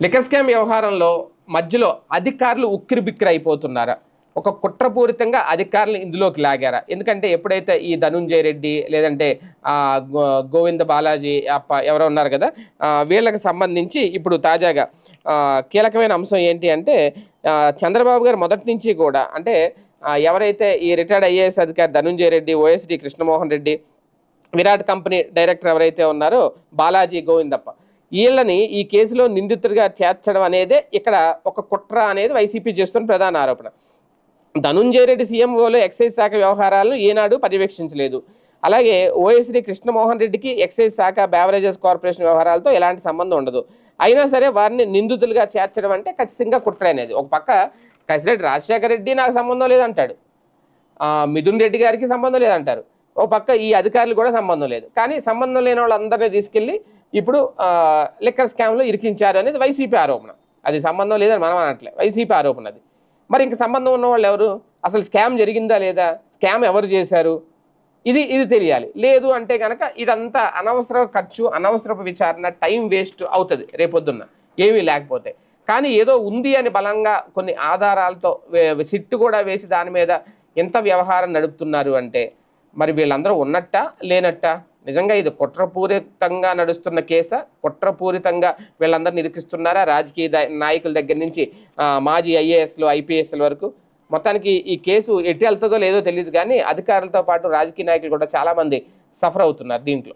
Liquor scam వ్యవహారంలో మధ్యలో అధికారులు ఉక్కిరిబిక్కిరి అయిపోతున్నారా ఒక కుట్రపూరితంగా అధికారులు ఇందులోకి లాగారా? ఎందుకంటే ఎప్పుడైతే ఈ ధనుంజయ రెడ్డి లేదంటే గోవింద బాలాజీ అప్ప ఎవరో ఉన్నారు కదా వీళ్ళకి సంబంధించి ఇప్పుడు తాజాగా కీలకమైన అంశం ఏంటి అంటే చంద్రబాబు గారు మొదటి నుంచి కూడా అంటే ఎవరైతే ఈ రిటైర్డ్ ఐఏఎస్ అధికారి Dhananjaya Reddy OSD Krishnamohan Reddy Virat company director ఎవరైతే ఉన్నారో బాలాజీ గోవిందప్ప. వీళ్ళని ఈ కేసులో నిందితుడిగా చేర్చడం అనేదే ఇక్కడ ఒక కుట్ర అనేది వైసీపీ చేస్తున్న ప్రధాన ఆరోపణ. ధనుంజయ రెడ్డి సీఎంఓలో ఎక్సైజ్ శాఖ వ్యవహారాలను ఏనాడు పర్యవేక్షించలేదు. అలాగే ఓఎస్డి కృష్ణమోహన్ రెడ్డికి ఎక్సైజ్ శాఖ బ్యావరేజెస్ కార్పొరేషన్ వ్యవహారాలతో ఎలాంటి సంబంధం ఉండదు. అయినా సరే వారిని నిందితులుగా చేర్చడం అంటే ఖచ్చితంగా కుట్ర అనేది. ఒక పక్క కసిరెడ్డి రాజశేఖర రెడ్డి నాకు సంబంధం లేదంటాడు. మిథున్ రెడ్డి గారికి సంబంధం లేదంటారు. ఓ పక్క ఈ అధికారులు కూడా సంబంధం లేదు. కానీ సంబంధం లేని వాళ్ళందరినీ తీసుకెళ్ళి ఇప్పుడు లిక్కర్ స్కామ్లో ఇరికించారు అనేది వైసీపీ ఆరోపణ. అది సంబంధం లేదని మనం అనట్లే. వైసీపీ ఆరోపణ అది. మరి ఇంక సంబంధం ఉన్న వాళ్ళు ఎవరు? అసలు స్కామ్ జరిగిందా లేదా? స్కామ్ ఎవరు చేశారు? ఇది ఇది తెలియాలి. లేదు అంటే కనుక ఇదంతా అనవసర ఖర్చు అనవసరపు విచారణ టైం వేస్ట్ అవుతుంది రేపొద్దున్న. ఏమీ లేకపోతే. కానీ ఏదో ఉంది అని బలంగా కొన్ని ఆధారాలతో సిట్టు కూడా వేసి దాని మీద ఎంత వ్యవహారం నడుపుతున్నారు అంటే మరి వీళ్ళందరూ ఉన్నట్టా లేనట్టా? నిజంగా ఇది కుట్రపూరితంగా నడుస్తున్న కేసా? కుట్రపూరితంగా వీళ్ళందరూ నిరీక్షిస్తున్నారా రాజకీయ నాయకుల దగ్గర నుంచి మాజీ ఐఏఎస్లు ఐపీఎస్ల వరకు? మొత్తానికి ఈ కేసు ఎటు వెళ్తుందో లేదో తెలియదు కానీ అధికారులతో పాటు రాజకీయ నాయకులు కూడా చాలామంది సఫర్ అవుతున్నారు దీంట్లో.